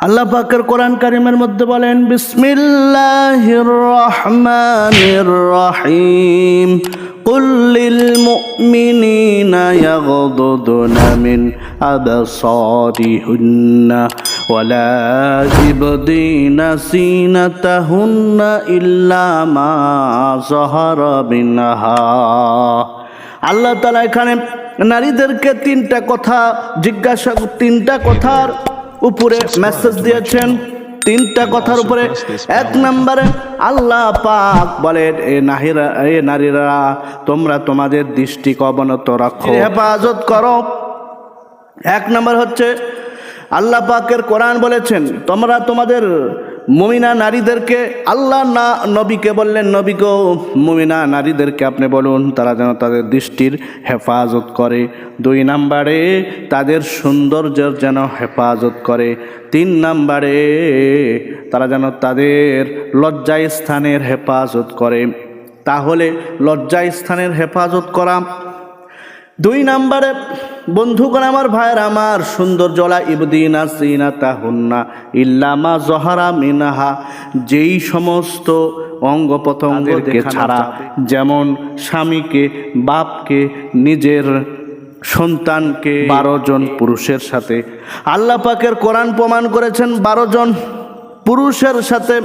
আল্লাহ পাকের কোরআন কারিমের মধ্যে বলেন বিসমিল্লাহির রহমানির রহিম قل للمؤمنين يغضضن من أبصارهن ولا يبدين زينتهن إلا ما ظهر منها আল্লাহ তালা এখানে নারীদেরকে তিনটা কথা জিজ্ঞাসা তিনটা কথার উপরে মেসেজ দিয়েছেন। তিনটা কথার উপরে এক নম্বরে আল্লাহ পাক বলেন এ নাহিরা এ নারীরা তোমরা তোমাদের দৃষ্টি অবনত রাখো। হেফাজত করো। এক নম্বর হচ্ছে আল্লাহ পাকের কোরআন বলেছেন তোমরা তোমাদের মুমিনা নারীদেরকে আল্লাহ না নবীকে বললেন নবীকেও মুমিনা নারীদেরকে আপনি বলুন, তারা যেন তাদের দৃষ্টির হেফাজত করে। দুই নাম্বারে, তাদের সৌন্দর্যের যেন হেফাজত করে। তিন নাম্বারে, তারা যেন তাদের লজ্জা স্থানের হেফাজত করে। তাহলে লজ্জা স্থানের হেফাজত করা দুই নাম্বারে বন্ধুগণ আমার ভাইয়ের আমার সুন্দর জলা ইবদিনা সিনা তাহুন্না ইল্লামা জহারা মিনাহা। যেই সমস্ত অঙ্গ প্রত্যঙ্গকে ছাড়া যেমন স্বামীকে বাপকে নিজের সন্তানকে বারো জন পুরুষের সাথে। আল্লাহ পাকের কোরআন প্রমাণ করেছেন বারো জন পুরুষের সাথে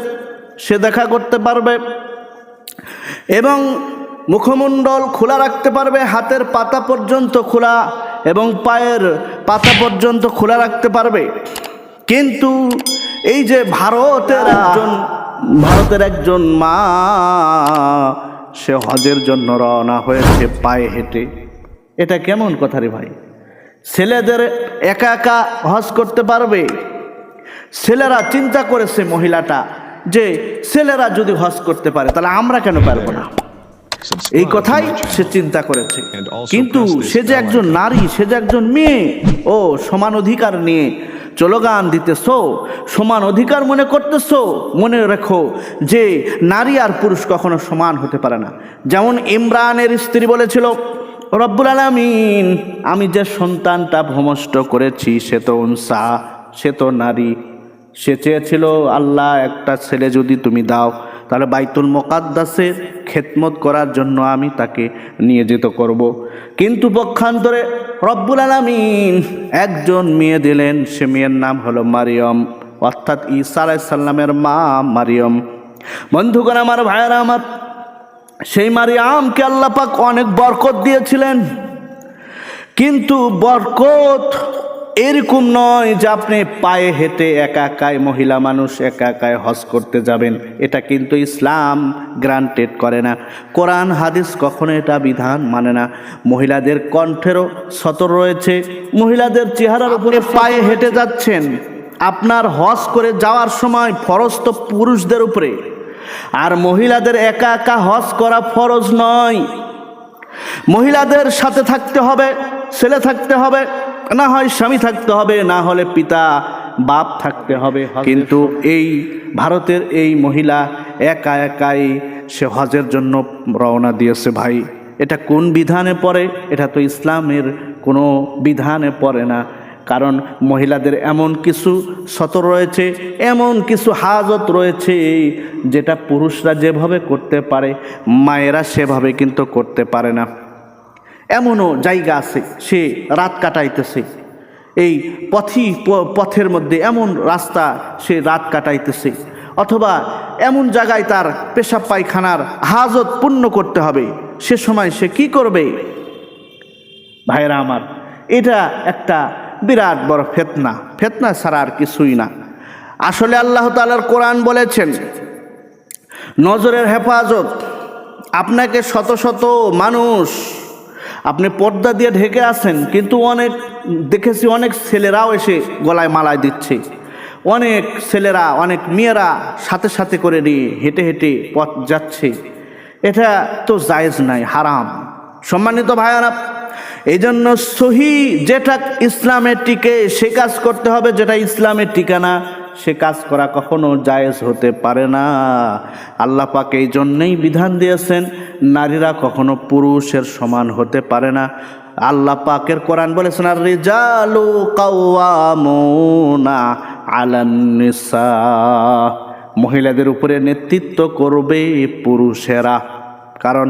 সে দেখা করতে পারবে। এবং মুখমণ্ডল খোলা রাখতে পারবে, হাতের পাতা পর্যন্ত খোলা এবং পায়ের পাতা পর্যন্ত খোলা রাখতে পারবে। কিন্তু এই যে ভারতের একজন ভারতের একজন মা, সে হজের জন্য রওনা হয়েছে পায়ে হেঁটে। এটা কেমন কথা রে ভাই? ছেলেদের একা একা হজ করতে পারবে? ছেলেরা চিন্তা করেছে মহিলাটা যে ছেলেরা যদি হজ করতে পারে, তাহলে আমরা কেন পারব না? এই কথাই সে চিন্তা করেছে। কিন্তু সে যে একজন নারী সে যে একজন মেয়ে ও সমান অধিকার নিয়ে চলোগান দিতেছ সমান অধিকার মনে করতেছ মনে রেখো যে নারী আর পুরুষ কখনো সমান হতে পারে না। যেমন ইমরানের স্ত্রী বলেছিল রব্বুল আলামিন আমি যে সন্তানটা ভ্রমষ্ট করেছি সে তো উনসা সে তো নারী। সে চেয়েছিল, আল্লাহ, একটা ছেলে যদি তুমি দাও, তাহলে বাইতুল মোকাদ্দাসে খেদমত করার জন্য আমি তাকে নিয়ে যেতে করব। কিন্তু পক্ষান্তরে রব্বুল আলমিন একজন মেয়ে দিলেন, সে মেয়ের নাম হলো মারিয়ম, অর্থাৎ ঈসা আলাইসাল্লামের মা মারিয়ম বন্ধুগণ আমার ভাইয়েরা আমার, সেই মারিয়ামকে আল্লাহ পাক অনেক বরকত দিয়েছিলেন কিন্তু বরকত এরকম নয় যে আপনি পায়ে হেঁটে একা একাই মহিলা মানুষ একা একাই হজ করতে যাবেন। এটা কিন্তু ইসলাম গ্রান্টেড করে না। কোরআন হাদিস কখনো এটা বিধান মানে না। মহিলাদের কণ্ঠেরও সতর রয়েছে। মহিলাদের চেহারার উপরে পায়ে হেঁটে যাচ্ছেন। আপনার হজ করে যাওয়ার সময় ফরজ তো পুরুষদের উপরে। আর মহিলাদের একা একা হজ করা ফরজ নয়। মহিলাদের সাথে থাকতে হবে ছেলে থাকতে হবে না হয় স্বামী থাকতে হবে না হলে পিতা বাপ থাকতে হবে কিন্তু এই ভারতের এই মহিলা একা একাই সে হজের জন্য রওনা দিয়েছে ভাই। এটা কোন বিধানে পড়ে? এটা তো ইসলামের কোনো বিধানে পড়ে না। কারণ মহিলাদের এমন কিছু সতর রয়েছে এমন কিছু হাজত রয়েছে যেটা পুরুষরা যেভাবে করতে পারে মায়েরা সেভাবে কিন্তু করতে পারে না। এমনও জায়গা আছে, সে রাত কাটাইতেছে। এই পথি পথের মধ্যে এমন রাস্তা সে রাত কাটাইতেছে। অথবা এমন জায়গায় তার পেশাব পায়খানার হাজত পূর্ণ করতে হবে। সে সময় সে কি করবে? ভাইরা আমার, এটা একটা বিরাট বড় ফেতনা। ফেতনা ছাড়া আর কিছুই না। আসলে আল্লাহ তালার কোরআন বলেছেন, নজরের হেফাজত আপনাকে শত শত মানুষ আপনি পর্দা দিয়ে ঢেকে আছেন, কিন্তু অনেক, দেখেছি অনেক ছেলেরাও এসে গলায় মালায় দিচ্ছে। অনেক ছেলেরা, অনেক মেয়েরা সাথে সাথে করে নিয়ে হেঁটে হেঁটে পথ যাচ্ছে। এটা তো জায়েজ নাই হারাম। সম্মানিত ভাইয়ারা এই জন্য সহি যেটা ইসলামের টিকে, সে কাজ করতে হবে যেটা ইসলামের ঠিকানা। সে কাজ করা কখনো জায়েজ হতে পারে না। আল্লাহ পাক এই জন্যেই বিধান দিয়েছেন, নারীরা কখনো পুরুষের সমান হতে পারে না। আল্লাহ পাকের কোরআন বলেছেন আর রেজালু কাওয়ামুনা আলান্নিসা মহিলাদের উপরে নেতৃত্ব করবে পুরুষেরা। কারণ